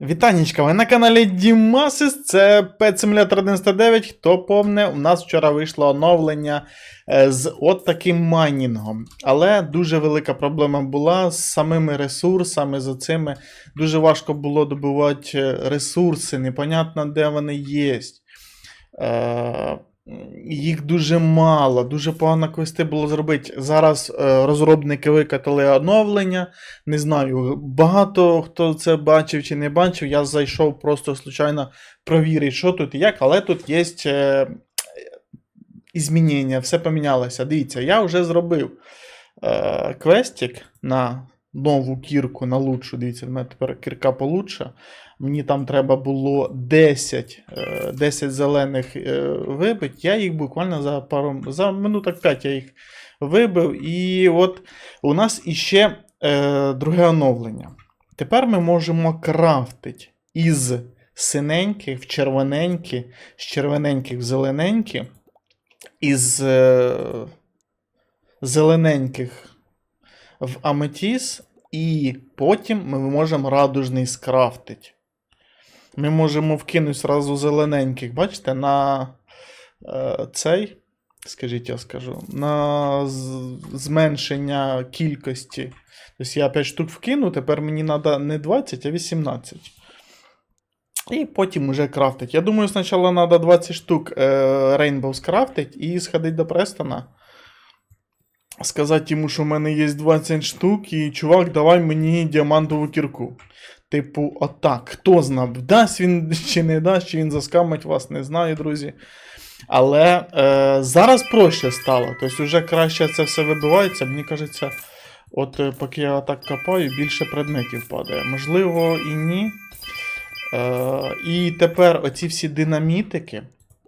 Вітанічка, ви на каналі Дімасис, це Pet Simulator 99. Хто повне, у нас вчора вийшло оновлення е, з от таким майнінгом. Але дуже велика проблема була з самими ресурсами, з цими. Дуже важко було добувати е, ресурси, непонятно, де вони є. Їх дуже мало, дуже погано квести було зробити. Зараз е, розробники викатали оновлення. Не знаю, багато хто це бачив чи не бачив. Я зайшов просто случайно провірити, що тут і як, але тут є е, змінення, все помінялося. Дивіться, я вже зробив е, квестик на нову кірку, на лучшу. Дивіться, в мене тепер кірка получше. Мені там треба було 10, е, 10 зелених е, вибити. Я їх буквально за пару за минуток 5 я їх вибив. І от у нас іще е, друге оновлення. Тепер ми можемо крафтити із синеньких в червоненькі, з червоненьких в зелененькі, із е, зелененьких в аметіс, і потім ми можемо радужний скрафтити. Ми можемо вкинути зразу зелененьких, бачите, на е, цей, скажіть, я скажу, на зменшення кількості. Тобто я 5 штук вкину, тепер мені треба не 20, а 18. І потім уже крафтить. Я думаю, спочатку треба 20 штук е, Rainbow скрафтить і сходити до Престона. Сказати йому, що в мене є 20 штук, і чувак, давай мені діамантову кірку. Типу, отак. Хто знав, дасть він чи не дасть, чи він заскамить вас, не знаю, друзі. Але е, зараз проще стало. Тобто, вже краще це все вибивається. Мені кажеться, от е, поки я так копаю, більше предметів падає. Можливо, і ні. Е, і тепер оці всі динамітики,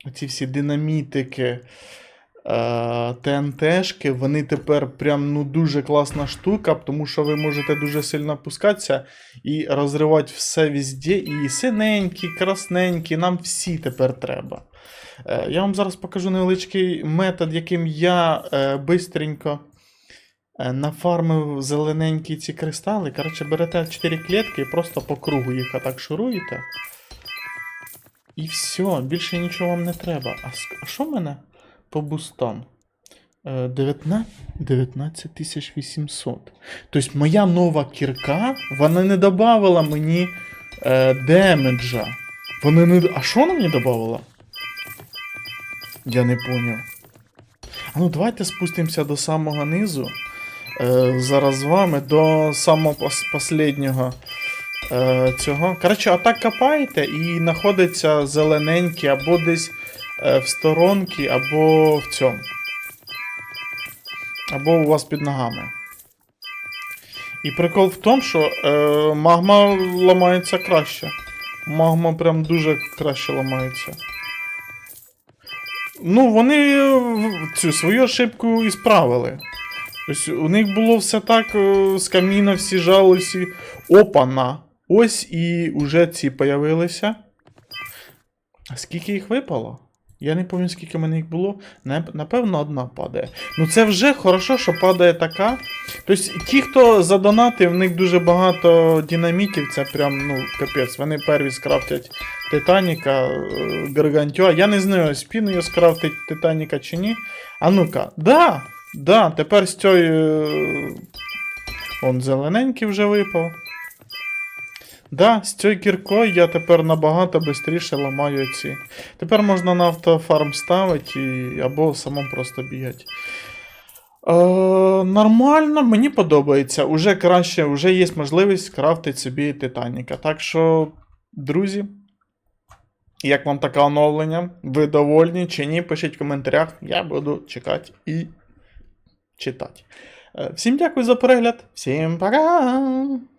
оці всі динамітики, ТНТшки, вони тепер прям ну, дуже класна штука, тому що ви можете дуже сильно пускатися і розривати все везде. І синенькі, красненькі, нам всі тепер треба. Е, я вам зараз покажу невеличкий метод, яким я е, бистренько е, нафармив зелененькі ці кристали. Коротше, берете 4 клітки і просто по кругу їх отак шуруєте. І все, більше нічого вам не треба. А що в мене по бустам? Е, 19 19 800. Тобто моя нова кірка, вона не додавала мені е, демеджа. Вона не... А що вона мені додавала? Я не поняв. А ну давайте спустимося до самого низу. Е, зараз з вами до самого последнього е, цього. Коротше, отак копаєте і знаходиться зелененький або десь в сторонці, або в цьому. Або у вас під ногами. І прикол в тому, що е, магма ламається краще. Магма прям дуже краще ламається. Ну, вони е, цю свою ошибку і справили. Ось у них було все так, е, з каміна всі жалості. Опана. Ось і уже ці появилися. А скільки їх випало? Я не пам'ятаю, скільки мене їх було. Напевно, одна падає. Ну це вже хорошо, що падає така. Тобто, ті, хто задонатив, в них дуже багато динамітів, це прям, ну, капець. Вони перві скрафтять Титаніка, е, Гаргантюа. Я не знаю, спіною скрафтить Титаніка чи ні. А ну-ка, да, да, тепер з цією. е, Он зелененький вже випав. Да, з цією кіркою я тепер набагато швидше ламаю ці. Тепер можна на автофарм ставити і... або самому просто бігати. Е, нормально, мені подобається. Уже краще, вже є можливість крафтити собі Титаніка. Так що, друзі, як вам таке оновлення? Ви довольні чи ні? Пишіть в коментарях. Я буду чекати і читати. Е, Всім дякую за перегляд. Всім пока!